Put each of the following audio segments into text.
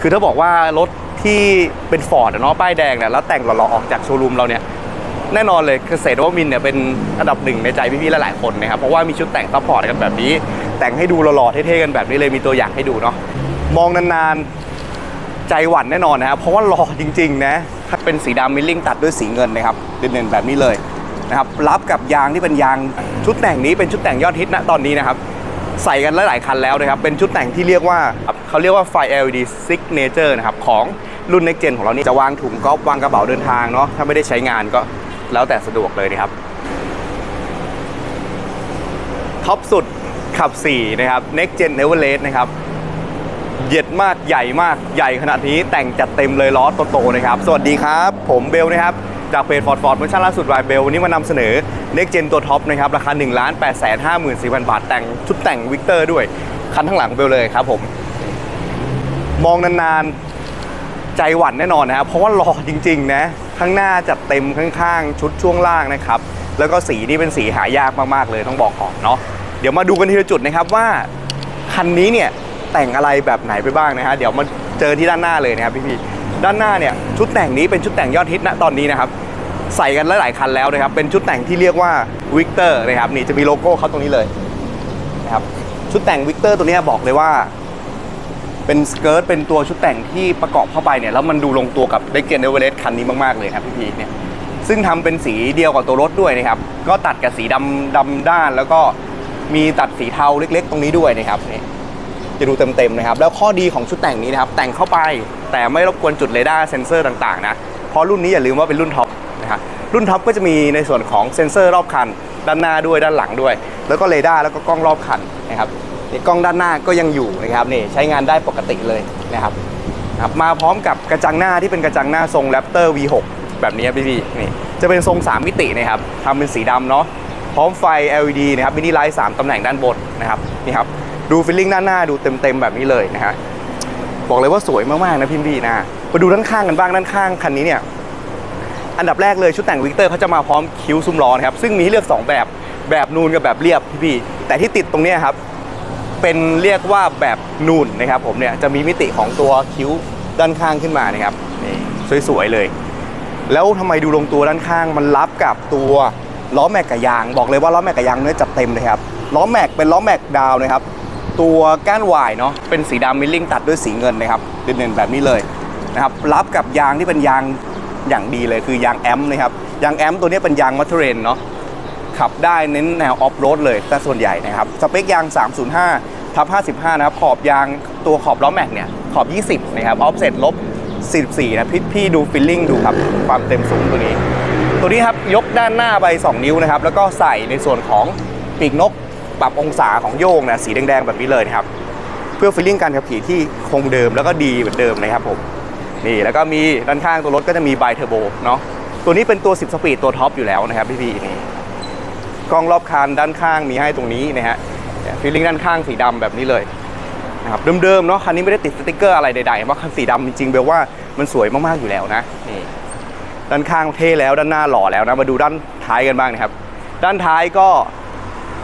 คือถ้าบอกว่ารถที่เป็นฟอร์ดเนาะป้ายแดงเนี่ยแล้วแต่งหล่อๆออกจากโชว์รูมเราเนี่ยแน่นอนเลยเกษตรวมินเนี่ยเป็นอันดับหนึ่งในใจพี่ๆหลายๆคนนะครับเพราะว่ามีชุดแต่งซัพพอร์ตกันแบบนี้ แต่งให้ดูหล่อๆเท่ๆกันแบบนี้เลยมีตัวอย่างให้ดูเนาะมองนานๆใจหวั่นแน่นอนนะครับเพราะว่าหล่อจริงๆนะถ้าเป็นสีดำมิลลิ่งตัดด้วยสีเงินนะครับเด่นๆแบบนี้เลยนะครับรับกับยางที่เป็นยางชุดแต่งนี้เป็นชุดแต่งยอดฮิตณตอนนี้นะครับใส่กันหลายๆคันแล้วนะครับเป็นชุดแต่งที่เรียกว่า เขาเรียกว่าไฟ LED Signature นะครับ ของรุ่น Next Gen ของเรานี่จะวางถุงก๊อฟวางกระเป๋าเดินทางเนาะถ้าไม่ได้ใช้งานก็แล้วแต่สะดวกเลยนะครับท็อปสุดขับ 4 นะครับ Next Gen Everest นะครับเหยียดมากใหญ่มากใหญ่ขนาดนี้แต่งจัดเต็มเลยล้อโตๆนะครับ สวัสดีครับ ผมเบลนะครับ จากเพจ Ford Ford เวอร์ชันล่าสุดวายเบลวันนี้มานำเสนอ Next Gen ตัวท็อปนะครับ ราคา 1 8 5 4 0 0 0 บาท แต่งชุดแต่งวิกเตอร์ด้วย คันข้างหลังเบลเลยครับผม มองนานๆ ใจหวั่นแน่นอนนะครับเพราะว่าหล่อจริง ๆ นะ ข้างหน้าจัดเต็มข้างๆ ชุดช่วงล่างนะครับ แล้วก็สีนี่เป็นสีหายากมากๆเลยต้องบอกก่อนเนาะเดี๋ยวมาดูกันทีละจุดนะครับว่าคันนี้เนี่ยแต่งอะไรแบบไหนไปบ้างนะฮะเดี๋ยวมาเจอที่ด้านหน้าเลยนะครับพี่ๆด้านหน้าเนี่ยชุดแต่งนี้เป็นชุดแต่งยอดฮิตณตอนนี้นะครับใส่กันหลายๆคันแล้วนะครับ เป็นชุดแต่งที่เรียกว่าวิกเตอร์นะครับนี่จะมีโลโก้เขาตรงนี้เลยนะครับชุดแต่งวิกเตอร์ตัวนี้บอกเลยว่า เป็นสเกิร์ตเป็นตัวชุดแต่งที่ประกอบเข้าไปเนี่ยแล้วมันดูลงตัวกับเดกเกนเอเวอเรสต์คันนี้มากๆเลยครับพี่ๆเนี่ยซึ่งทำเป็นสีเดียวกับตัวรถด้วยนะครับ ก็ตัดกับสีดำดำด้าน แล้วก็มีตัดสีเทาเล็ก ๆ ตรงนี้ด้วยนะครับนี่จะดูเต็มๆนะครับ แล้วข้อดีของชุดแต่งนี้นะครับ แต่งเข้าไปแต่ไม่รบกวนจุดเรดาร์เซนเซอร์ต่างๆนะเพราะรุ่นนี้อย่าลืมว่าเป็นรุ่นท็อปนะครับรุ่นท็อปก็จะมีในส่วนของเซนเซอร์รอบคัน ด้านหน้าด้วยด้านหลังด้วย แล้วก็เรดาร์แล้วก็กล้องรอบคันนะครับ นี่กล้องด้านหน้าก็ยังอยู่นะครับนี่ใช้งานได้ปกติเลยนะครับครับมาพร้อมกับกระจังหน้าที่เป็นกระจังหน้าทรง Raptor V6 แบบนี้ครับพี่ๆนี่จะเป็นทรง 3 มิตินะครับทำเป็นสีดำเนาะพร้อมไฟ LED นะครับมินิไลท์3ตำแหน่งด้านบนนะครับนี่ครับดูฟิลลิ่งด้านหน้าดูเต็มๆแบบนี้เลยนะฮะบอกเลยว่าสวยมากๆนะพี่พี่นะมาดูด้านข้างกันบ้างด้านข้างคันนี้เนี่ยอันดับแรกเลยชุดแต่งวิกเตอร์เขาจะมาพร้อมคิ้วซุ้มล้อนะครับซึ่งมีให้เลือก 2 แบบแบบนูนกับแบบเรียบพี่พี่แต่ที่ติดตรงนี้ครับ เป็นเรียกว่าแบบนูนนะครับผมเนี่ยจะมีมิติของตัวคิ้วด้านข้างขึ้นมานะครับนี่สวยๆเลย แล้วทำไมดูลงตัวด้านข้างมันรับกับตัวล้อแม็กกับยาง บอกเลยว่าล้อแม็กกับยางเนื้อจัดเต็มเลยครับล้อแม็กเป็นล้อแม็กดาวนะครับตัวก้านวายเนาะเป็นสีดำมิลลิ่งตัดด้วยสีเงินนะครับเด่นๆแบบนี้เลยนะครับรับกับยางที่เป็นยางอย่างดีเลยคือยางแอมนะครับยางแอมตัวนี้เป็นยางมัทเทรนเนาะ ขับได้เน้นแนวออฟโรดเลยแต่ส่วนใหญ่นะครับ สเปคยาง 305ทับ55 นะครับ ขอบยางตัวขอบล้อแม็กเนี่ย ขอบ 20 นะครับ ออฟเซ็ตลบ 44 นะพี่พี่ดูฟิลลิ่งดูครับ ความเต็มสูงตัวนี้ ตัวนี้ครับ ยกด้านหน้าไป 2 นิ้วนะครับ แล้วก็ใส่ในส่วนของปีกนกปรับองศาของโยงนะสีแดงๆแบบนี้เลยนะครับ เพื่อฟิลลิ่งการขับขี่ที่คงเดิมแล้วก็ดีเหมือนเดิมนะครับผมนี่แล้วก็มีด้านข้างตัวรถก็จะมีไบเทอร์โบเนาะตัวนี้เป็นตัว 10 สปีดตัวท็อปอยู่แล้วนะครับพี่ๆนี่ กล้องรอบคันด้านข้างมีให้ตรงนี้นะฮะฟิลลิ่งด้านข้างสีดำแบบนี้เลยนะครับเดิมๆเนาะคันนี้ไม่ได้ติดสติกเกอร์อะไรใดๆเพราะคันสีดำจริงๆเบลว่ามันสวยมากๆอยู่แล้วนะนี่ด้านข้างเท่แล้วด้านหน้าหล่อแล้วนะมาดูด้านท้ายกันบ้างนะครับ ด้านท้ายก็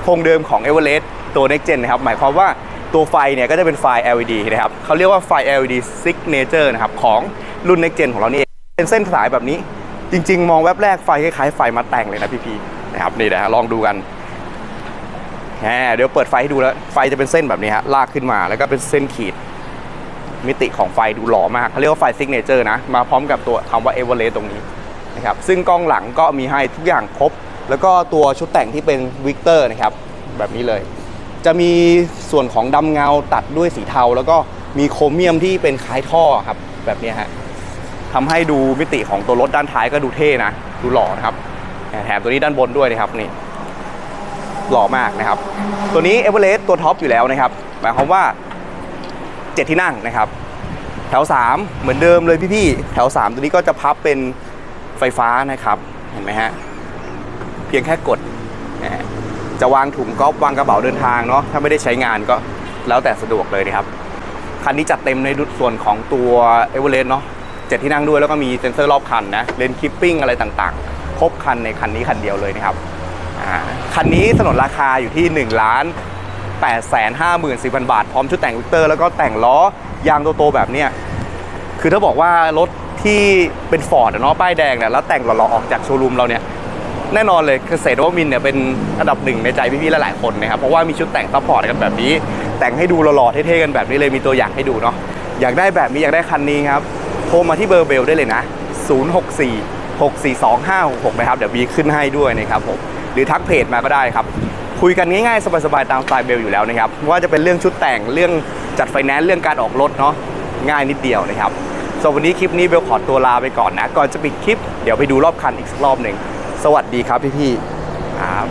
โครงเดิมของ e v e r e s t ตัว Next Gen นะครับ หมายความว่าตัวไฟเนี่ยก็จะเป็นไฟ LED นะครับเขาเรียกว่าไฟ LED Signature นะครับ ของรุ่น Next Gen ของเรานี่เองเป็นเส้นสายแบบนี้ จริง ๆ มองแวบแรกไฟคล้ายๆไฟมาแต่งเลยนะพี่ๆ นะครับนี่นะฮะลองดูกันแหมเดี๋ยวเปิดไฟให้ดูแล้วไฟจะเป็นเส้นแบบนี้ฮะลากขึ้นมาแล้วก็เป็นเส้นขีด มิติของไฟดูหล่อมากเขาเรียกว่าไฟ Signature นะ มาพร้อมกับตัวคำว่า e v e r e s t ตรงนี้นะครับซึ่งกล้องหลังก็มีให้ทุกอย่างครบ แล้วก็ตัวชุดแต่งที่เป็นวิกเตอร์นะครับแบบนี้เลย จะมีส่วนของดำเงาตัดด้วยสีเทา แล้วก็มีโครเมียมที่เป็นคล้ายท่อครับแบบนี้ฮะทำให้ดูมิติของตัวรถด้านท้ายก็ดูเท่นะ ดูหล่อนะครับ แถมตัวนี้ด้านบนด้วยนะครับนี่หล่อมากนะครับ ตัวนี้เอเวอเรสต์ตัวท็อปอยู่แล้วนะครับหมายความว่า 7 ที่นั่งนะครับ แถว 3 เหมือนเดิมเลยพี่ๆแถว 3 ตัวนี้ก็จะพับเป็นไฟฟ้านะครับ เห็นไหมฮะ เพียงแค่กด จะวางถุงก๊อฟวางกระเป๋าเดินทางเนาะถ้าไม่ได้ใช้งานก็แล้วแต่สะดวกเลยนะครับ คันนี้จัดเต็มในส่วนของตัวเอเวอเรสต์เนาะเจ็ดที่นั่งด้วยแล้วก็มีเซ็นเซอร์รอบคันนะเลนคลิปปิ้งอะไรต่างๆ ครบคันในคันนี้คันเดียวเลยนะครับคันนี้สนนราคาอยู่ที่1ล้าน8 5 4 0 0 0 บาท พร้อมชุดแต่งวิกเตอร์แล้วก็แต่งล้อยางโตๆแบบเนี้ยคือถ้าบอกว่ารถที่เป็นฟอร์ดเนาะป้ายแดงเนี่ยแล้วแต่งหล่อๆออกจากโชว์รูมเราเนี่ยแน่นอนเลยเกษตรวมินเนี่ยเป็นอันดับหนึ่งในใจพี่ๆหลายๆคนนะครับเพราะว่ามีชุดแต่งซัพพอร์ตกันแบบนี้ แต่งให้ดูหล่อๆเท่ๆกันแบบนี้เลยมีตัวอย่างให้ดูเนาะอยากได้แบบนี้อยากได้คันนี้ครับโทรมาที่เบอร์เบลได้เลยนะ 064 642 566 นะครับ เดี๋ยววีขึ้นให้ด้วยนะครับผมหรือทักเพจมาก็ได้ครับ คุยกันง่ายๆ สบายๆ ตามสไตล์เบลอยู่แล้วนะครับว่าจะเป็นเรื่องชุดแต่งเรื่องจัดไฟแนนซ์เรื่องการออกรถเนาะง่ายนิดเดียวนะครับส่วนวันนี้คลิปนี้เบลขอตัวลาไปก่อนนะ ก่อนจะปิดคลิป เดี๋ยวไปดูรอบคันอีกสักรอบหนึ่งสวัสดีครับพี่ๆครับ